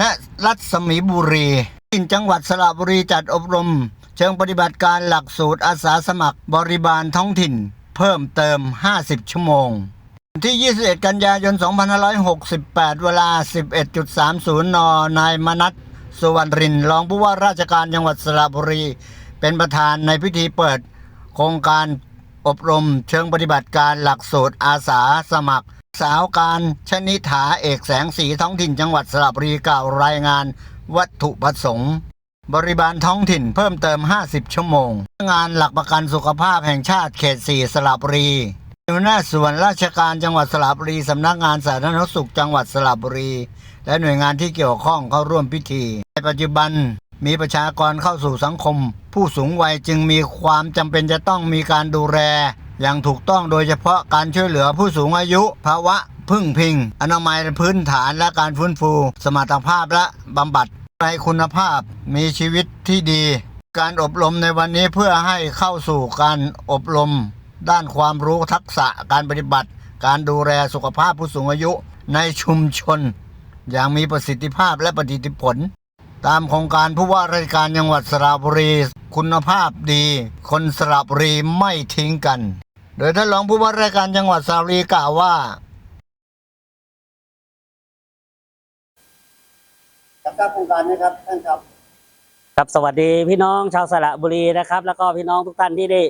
ณรัศมีบุรีจังหวัดสระบุรีจัดอบรม เชิงปฏิบัติการหลักสูตรอาสาสมัครบริบาลท้องถิ่น เพิ่มเติม 50 ชั่วโมง ที่ 21 กันยายน 2568 เวลา 11.30 น นายมนัสสุวรรณรินทร์รองผู้ว่าราชการจังหวัดสระบุรี เป็นประธานในพิธีเปิด โครงการอบรมเชิงปฏิบัติการหลักสูตรอาสาสมัคร สาวการชนิฐาเอกแสงสีท้องถิ่นจังหวัดสระบุรีกล่าวรายงานวัตถุประสงค์ บริบาลท้องถิ่นเพิ่มเติม 50 ชั่วโมง งานหลักประกันสุขภาพแห่งชาติเขต 4 สระบุรีหัวหน้าส่วนราชการจังหวัดสระบุรีสำนักงานสาธารณสุขจังหวัดสระบุรี และหน่วยงานที่เกี่ยวข้องเข้าร่วมพิธี ในปัจจุบันมีประชากรเข้าสู่สังคม ผู้สูงวัยจึงมีความจำเป็นจะต้องมีการดูแล อย่างถูกต้องโดยเฉพาะการช่วยเหลือผู้สูงอายุ ภาวะพึ่งพิง อนามัยพื้นฐานและการฟื้นฟู สมรรถภาพและบำบัดในคุณภาพมีชีวิตที่ดี การอบรมในวันนี้เพื่อให้เข้าสู่การอบรม ด้านความรู้ทักษะการปฏิบัติ การดูแลสุขภาพผู้สูงอายุในชุมชน อย่างมีประสิทธิภาพและประสิทธิผล ตามโครงการผู้ว่าราชการจังหวัดสระบุรี คุณภาพดี คนสระบุรีไม่ทิ้งกัน โดยท่านรองผู้ว่าราชการจังหวัดสระบุรีกล่าวว่ากับการโครงการนี้ครับท่านครับ ครับสวัสดีพี่น้องชาวสระบุรีนะครับ แล้วก็พี่น้องทุกท่านที่ได้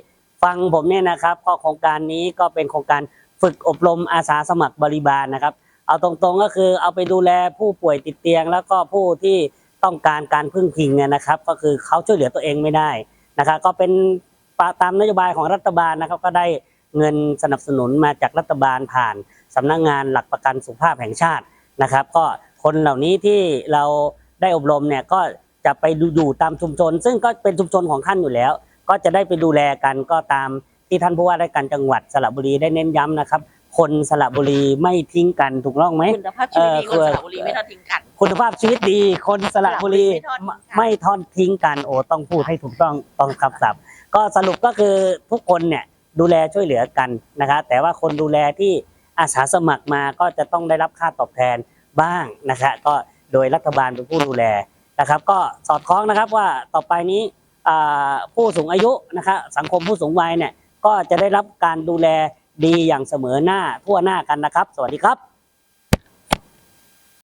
ฟังผมเนี่ยนะครับก็โครงการนี้ก็เป็นโครงการฝึกอบรมอาสาสมัครบริบาลนะครับ เอาตรงๆก็คือเอาไปดูแลผู้ป่วยติดเตียง แล้วก็ผู้ที่ต้องการการพึ่งพิงเนี่ยนะครับ ก็คือเขาช่วยเหลือตัวเองไม่ได้นะครับ ก็เป็นตามนโยบายของรัฐบาลนะครับก็ได้ เงินสนับสนุนมาจากรัฐบาลผ่านสำนักงานหลักประกันสุขภาพแห่งชาตินะครับ ก็คนเหล่านี้ที่เราได้อบรมเนี่ยก็จะไปดูอยู่ตามชุมชน ซึ่งก็เป็นชุมชนของท่านอยู่แล้ว ก็จะได้ไปดูแลกันก็ตามที่ท่านผู้ว่าราชการจังหวัดสระบุรีได้เน้นย้ำนะครับ คนสระบุรีไม่ทิ้งกันถูกต้องไหมคุณภาพชีวิตดีเออคนสระบุรีไม่ทอดทิ้งกัน คุณภาพชีวิตดีคนสระบุรีไม่ทอดทิ้งกันไม่ทอดทิ้งกันโอ้ต้องพูดให้ถูกต้องต้องคำศัพท์ ก็สรุปก็คือทุกคนเนี่ย ดูแลช่วยเหลือกันนะครับแต่ว่าคนดูแลที่อาสาสมัครมาก็จะต้องได้รับค่าตอบแทนบ้างนะครับก็โดยรัฐบาลเป็นผู้ดูแลนะครับ ก็สอดคล้องนะครับว่าต่อไปนี้ผู้สูงอายุนะครับสังคมผู้สูงวัยเนี่ยก็จะได้รับการดูแลดีอย่างเสมอหน้าทั่วหน้ากันนะครับ สวัสดีครับ